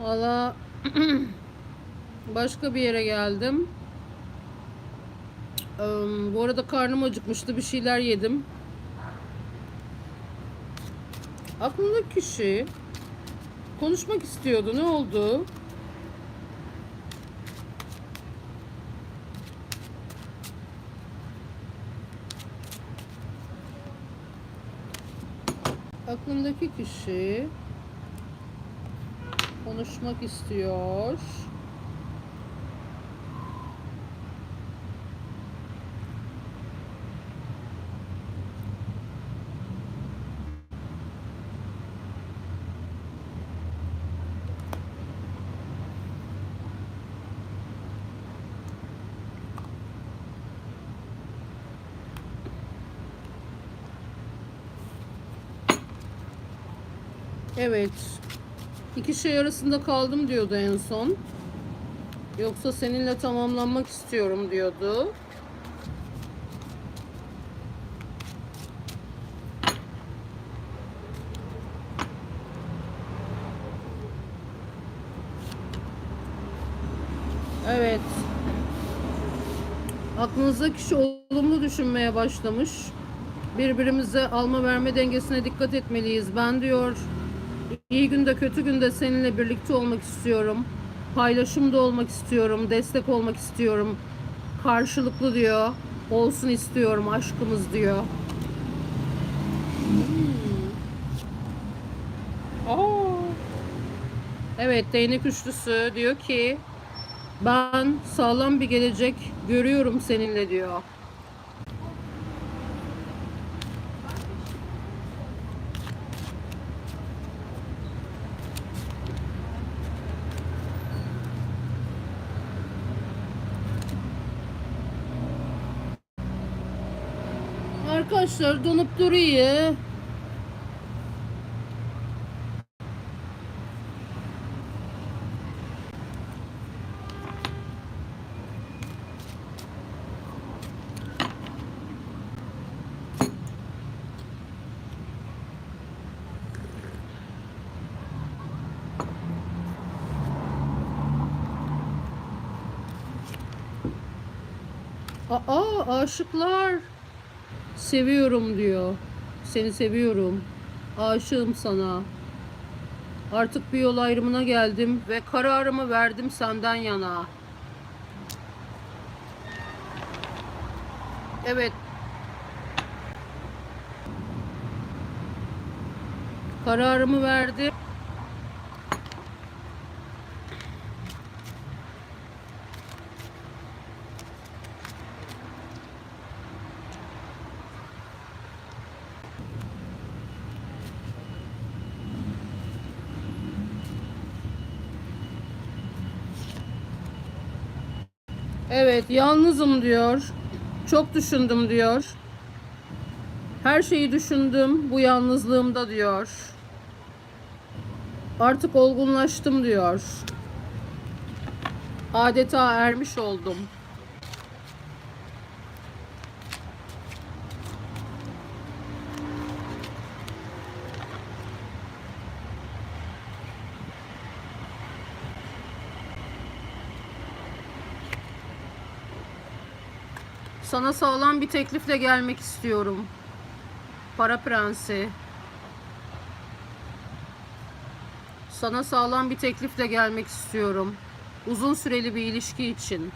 Valla başka bir yere geldim. Bu arada karnım acıkmıştı. Bir şeyler yedim. Aklımdaki kişi konuşmak istiyordu. Ne oldu? Aklımdaki kişi konuşmak istiyor. Evet. İki şey arasında kaldım diyordu en son. Yoksa seninle tamamlanmak istiyorum diyordu. Evet. Aklınızdaki kişi olumlu düşünmeye başlamış. Birbirimize alma verme dengesine dikkat etmeliyiz. Ben diyor iyi günde kötü günde seninle birlikte olmak istiyorum. Paylaşımda olmak istiyorum. Destek olmak istiyorum. Karşılıklı diyor. Olsun istiyorum aşkımız diyor. Hmm. Evet değnek üçlüsü diyor ki ben sağlam bir gelecek görüyorum seninle diyor. Arkadaşlar donup duruyor. Aa aşıklar. Seviyorum diyor. Seni seviyorum. Aşığım sana. Artık bir yol ayrımına geldim ve kararımı verdim senden yana. Evet. Kararımı verdim. Evet, yalnızım diyor. Çok düşündüm diyor. Her şeyi düşündüm bu yalnızlığımda diyor. Artık olgunlaştım diyor. Adeta ermiş oldum. Sana sağlam bir teklifle gelmek istiyorum. Para prensi. Sana sağlam bir teklifle gelmek istiyorum. Uzun süreli bir ilişki için.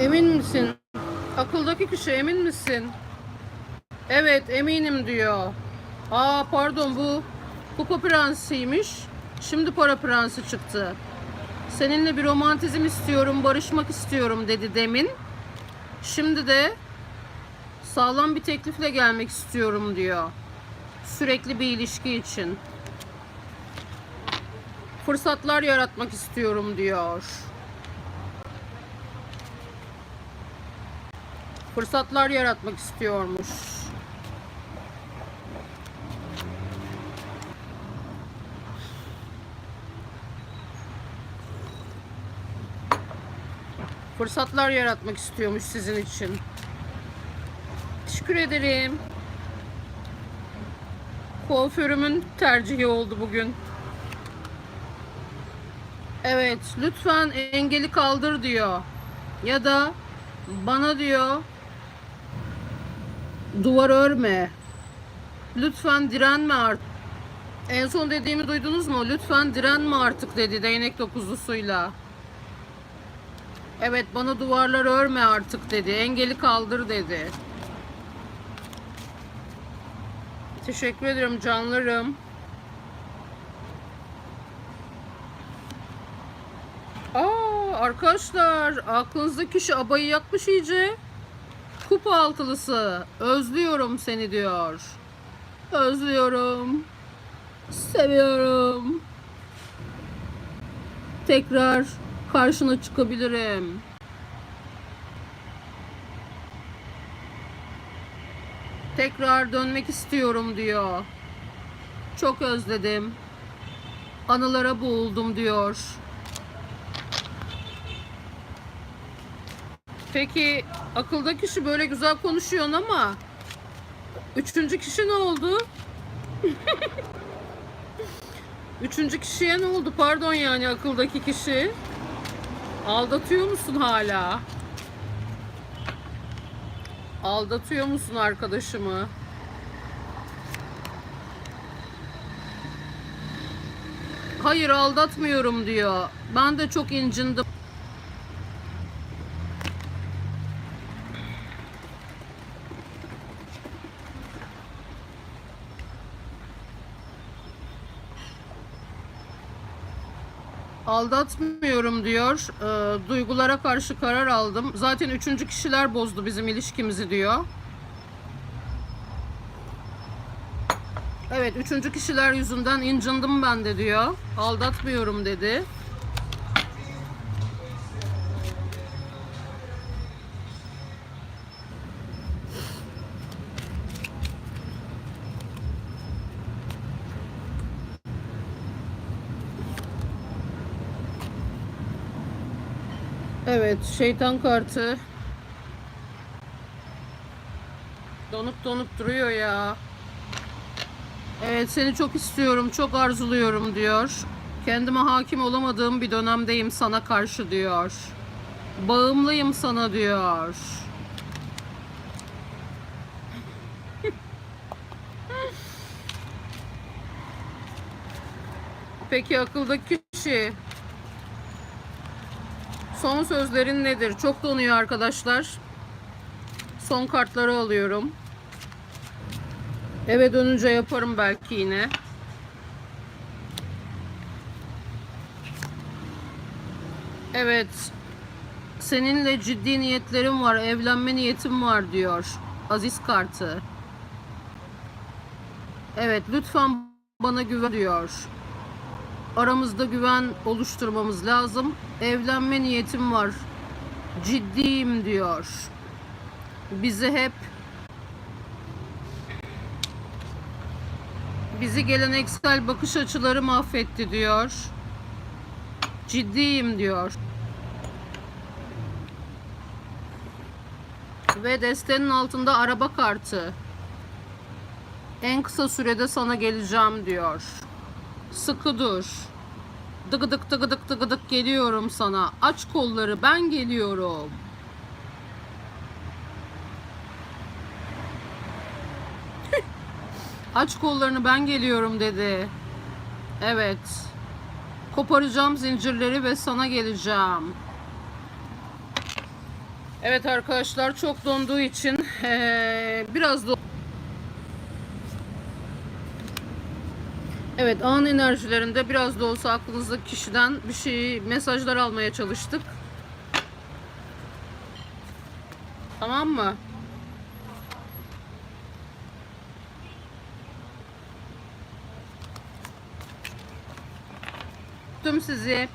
Emin misin? Akıldaki kişi emin misin? Evet eminim diyor. Aa pardon bu kupa prensiymiş. Şimdi para prensi çıktı. Seninle bir romantizm istiyorum, barışmak istiyorum dedi demin. Şimdi de sağlam bir teklifle gelmek istiyorum diyor. Sürekli bir ilişki için. Fırsatlar yaratmak istiyorum diyor. Fırsatlar yaratmak istiyormuş. Fırsatlar yaratmak istiyormuş sizin için. Teşekkür ederim. Kuaförümün tercihi oldu bugün. Evet, lütfen engeli kaldır diyor. Ya da bana diyor duvar örme. Lütfen direnme artık. En son dediğimi duydunuz mu? Lütfen direnme artık dedi değnek dokuzlusuyla. Evet bana duvarlar örme artık dedi. Engeli kaldır dedi. Teşekkür ederim canlarım. Aa arkadaşlar aklınızdaki kişi abayı yakmış iyice. Kupa altılısı. Özlüyorum seni diyor. Özlüyorum. Seviyorum. Tekrar karşına çıkabilirim. Tekrar dönmek istiyorum diyor. Çok özledim. Anılara boğuldum diyor. Peki akıldaki kişi böyle güzel konuşuyorsun ama üçüncü kişi ne oldu? üçüncü kişiye ne oldu? Pardon yani akıldaki kişi. Aldatıyor musun hala? Aldatıyor musun arkadaşımı? Hayır aldatmıyorum diyor. Ben de çok incindim. Aldatmıyorum diyor. Ee, duygulara karşı karar aldım. Zaten üçüncü kişiler bozdu bizim ilişkimizi diyor. Evet, üçüncü kişiler yüzünden incindim ben de diyor. Aldatmıyorum dedi. Evet, şeytan kartı. Donup donup duruyor ya. Evet, seni çok istiyorum, çok arzuluyorum diyor. Kendime hakim olamadığım bir dönemdeyim sana karşı diyor. Bağımlıyım sana diyor. Peki akıldaki kişi Son sözlerin nedir? Çok donuyor arkadaşlar. Son kartları alıyorum. Eve dönünce yaparım belki yine. Evet. Seninle ciddi niyetlerim var. Evlenme niyetim var diyor. Aziz kartı. Evet lütfen bana güven diyor. Aramızda güven oluşturmamız lazım. Evlenme niyetim var. Ciddiyim diyor. Bizi hep bizi geleneksel bakış açıları mahvetti diyor. Ciddiyim diyor. Ve destenin altında araba kartı. En kısa sürede sana geleceğim diyor. Sıkı dur. Dıgıdık dıgıdık dıgıdık geliyorum sana. Aç kolları ben geliyorum. Aç kollarını ben geliyorum dedi. Evet. Koparacağım zincirleri ve sana geleceğim. Evet arkadaşlar çok donduğu için eee, biraz da Evet an enerjilerinde biraz da olsa aklınızdaki kişiden bir şey mesajlar almaya çalıştık. Tamam mı? Öptüm sizi.